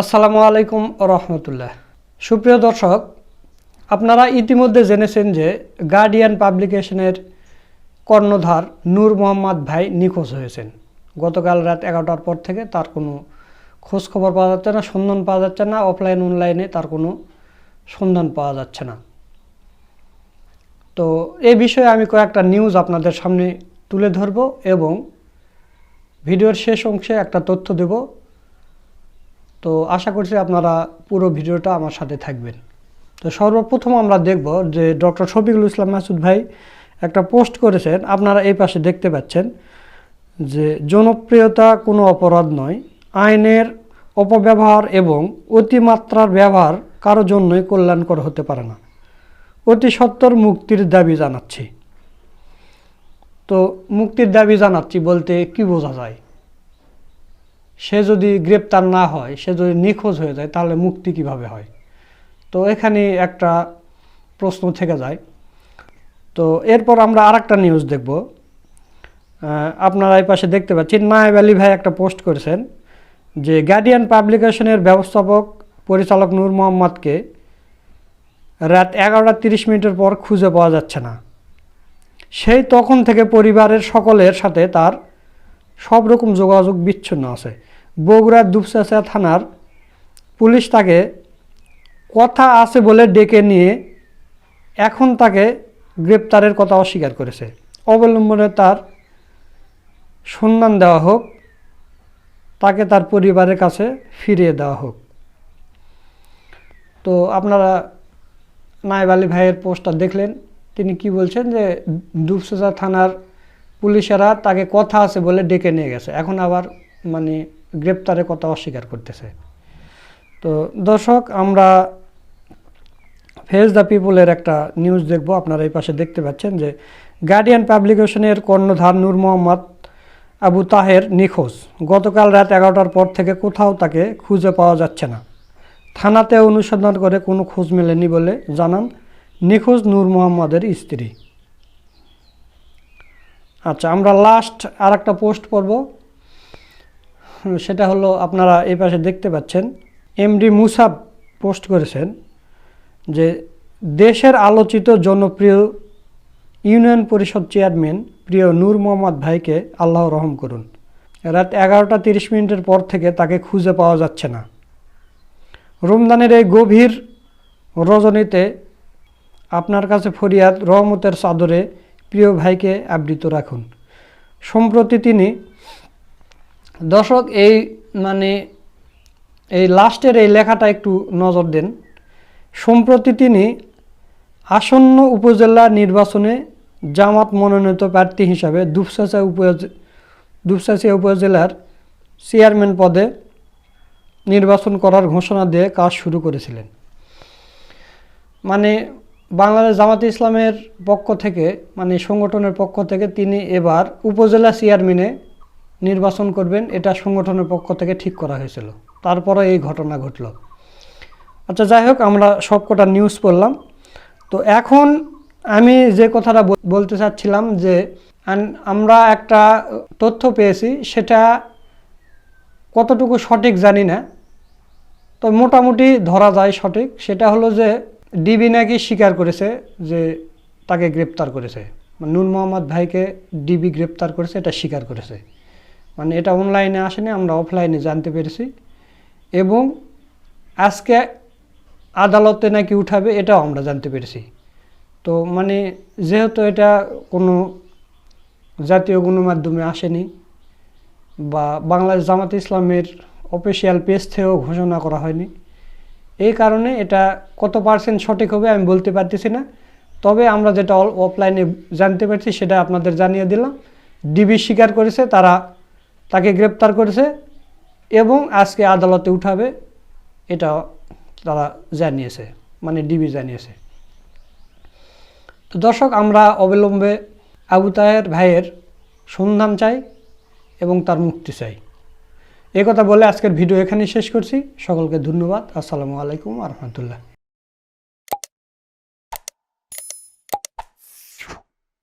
আসসালামু আলাইকুম রহমতুল্লাহ সুপ্রিয় দর্শক, আপনারা ইতিমধ্যে জেনেছেন যে গার্ডিয়ান পাবলিকেশনের কর্ণধার নূর মোহাম্মদ ভাই নিখোঁজ হয়েছেন। গতকাল রাত এগারোটার পর থেকে তার কোনো খোঁজ খবর পাওয়া যাচ্ছে না, সন্ধান পাওয়া যাচ্ছে না অফলাইন অনলাইনে তার কোনো সন্ধান পাওয়া যাচ্ছে না। তো এ বিষয়ে আমি কয়েকটা নিউজ আপনাদের সামনে তুলে ধরব এবং ভিডিওর শেষ অংশে একটা তথ্য দেব। তো আশা করছি আপনারা পুরো ভিডিওটা আমার সাথে থাকবেন। তো সর্বপ্রথম আমরা দেখব যে ডক্টর শফিকুল ইসলাম মাসুদ ভাই একটা পোস্ট করেছেন, আপনারা এই পাশে দেখতে পাচ্ছেন যে জনপ্রিয়তা কোনো অপরাধ নয়, আইনের অপব্যবহার এবং অতিমাত্রার ব্যবহার কারও জন্যই কল্যাণকর হতে পারে না। অতি সত্বর মুক্তির দাবি জানাচ্ছি। তো মুক্তির দাবি জানাচ্ছি বলতে কি বোঝা যায়? সে যদি গ্রেপ্তার না হয়, সে যদি নিখোঁজ হয়ে যায়, তাহলে মুক্তি কীভাবে হয়? তো এখানে একটা প্রশ্ন থেকে যায়। তো এরপর আমরা আরেকটা নিউজ দেখব। আপনারা এই পাশে দেখতে পাচ্ছেন নায়েব আলী ভাই একটা পোস্ট করেছেন যে গার্ডিয়ান পাবলিকেশনের ব্যবস্থাপক পরিচালক নূর মোহাম্মদকে রাত এগারোটা তিরিশ মিনিটের পর খুঁজে পাওয়া যাচ্ছে না। সেই তখন থেকে পরিবারের সকলের সাথে তার সব রকম যোগাযোগ বিচ্ছিন্ন আছে। বগুড়ার দুপচাচা থানার পুলিশ তাকে কথা আছে বলে ডেকে নিয়ে এখন তাকে গ্রেপ্তারের কথা অস্বীকার করেছে। অবলম্বনে তার সন্ধান দেওয়া হোক, তাকে তার পরিবারের কাছে ফিরিয়ে দেওয়া হোক। তো আপনারা নায়েব আলী ভাইয়ের পোস্টটা দেখলেন। তিনি কি বলছেন যে দুপসাজা থানার পুলিশেরা তাকে কথা আছে বলে ডেকে নিয়ে গেছে। এখন আবার মানে গ্রেপ্তারের কথা অস্বীকার করতেছে। তো দর্শক, আমরা ফেস দ্য পিপুলের একটা নিউজ দেখব। আপনারা এই পাশে দেখতে পাচ্ছেন যে গার্ডিয়ান পাবলিকেশনের কর্ণধার নূর মোহাম্মদ আবু তাহের নিখোঁজ। গতকাল রাত এগারোটার পর থেকে কোথাও তাকে খুঁজে পাওয়া যাচ্ছে না। থানাতে অনুসন্ধান করে কোনো খোঁজ মেলেনি বলে জানান নিখোঁজ নূর মোহাম্মদের স্ত্রী। আচ্ছা আমরা লাস্ট আর একটা পোস্ট করব সেটা হলো আপনারা এই পাশে দেখতে পাচ্ছেন এমডি মুসাব পোস্ট করেছেন যে দেশের আলোচিত জনপ্রিয় ইউনিয়ন পরিষদ চেয়ারম্যান প্রিয় নূর মোহাম্মদ ভাইকে আল্লাহ রহম করুন। রাত এগারোটা তিরিশ মিনিটের পর থেকে তাকে খুঁজে পাওয়া যাচ্ছে না। রমজানের এই গভীর রজনীতে আপনার কাছে ফরিয়াদ, রহমতের চাদরে প্রিয় ভাইকে আবৃত রাখুন। সম্প্রতি তিনি দর্শক, এই মানে এই লাস্টের এই লেখাটা একটু নজর দেন। সম্প্রতি তিনি আসন্ন উপজেলা নির্বাচনে জামাত মনোনীত প্রার্থী হিসাবে দুপসাচা উপ দুপচাচিয়া উপজেলার চেয়ারম্যান পদে নির্বাচন করার ঘোষণা দিয়ে কাজ শুরু করেছিলেন। মানে বাংলাদেশ জামাতে ইসলামের পক্ষ থেকে মানে সংগঠনের পক্ষ থেকে তিনি এবার উপজেলা চেয়ারম্যানে নির্বাচন করবেন, এটা সংগঠনের পক্ষ থেকে ঠিক করা হয়েছিল। তারপরে এই ঘটনা ঘটল। আচ্ছা যাই হোক, আমরা সবকটা নিউজ পড়লাম। তো এখন আমি যে কথাটা বল- বলতে চাচ্ছিলাম যে আমরা একটা তথ্য পেয়েছি, সেটা কতটুকু সঠিক জানি না। তো মোটামুটি ধরা যায় সঠিক। সেটা হলো যে ডিবি নাকি স্বীকার করেছে যে তাকে গ্রেপ্তার করেছে। মানে নূর মোহাম্মদ ভাইকে ডিবি গ্রেপ্তার করেছে, এটা স্বীকার করেছে। মানে এটা অনলাইনে আসেনি, আমরা অফলাইনে জানতে পেরেছি। এবং আজকে আদালতে নাকি উঠাবে, এটাও আমরা জানতে পেরেছি। তো মানে যেহেতু এটা কোনো জাতীয় গণমাধ্যমে আসেনি বা বাংলাদেশ জামাত ইসলামের অফিসিয়াল পেজ থেকেও ঘোষণা করা হয়নি এই কারণে এটা কত পার্সেন্ট সঠিক হবে আমি বলতে পারতেছি না। তবে আমরা যেটা অল অফলাইনে জানতে পারছি, সেটা আপনাদের জানিয়ে দিলাম। ডিবি স্বীকার করেছে, তারা তাকে গ্রেপ্তার করেছে এবং আজকে আদালতে উঠাবে, এটা তারা জানিয়েছে মানে ডিবি জানিয়েছে। তো দর্শক, আমরা অবিলম্বে আবু তায়ের ভাইয়ের সন্ধান চাই এবং তার মুক্তি চাই। কথা বলে আজকের ভিডিও এখানেই শেষ করছি। সকলকে ধন্যবাদ। আসসালামু আলাইকুম আ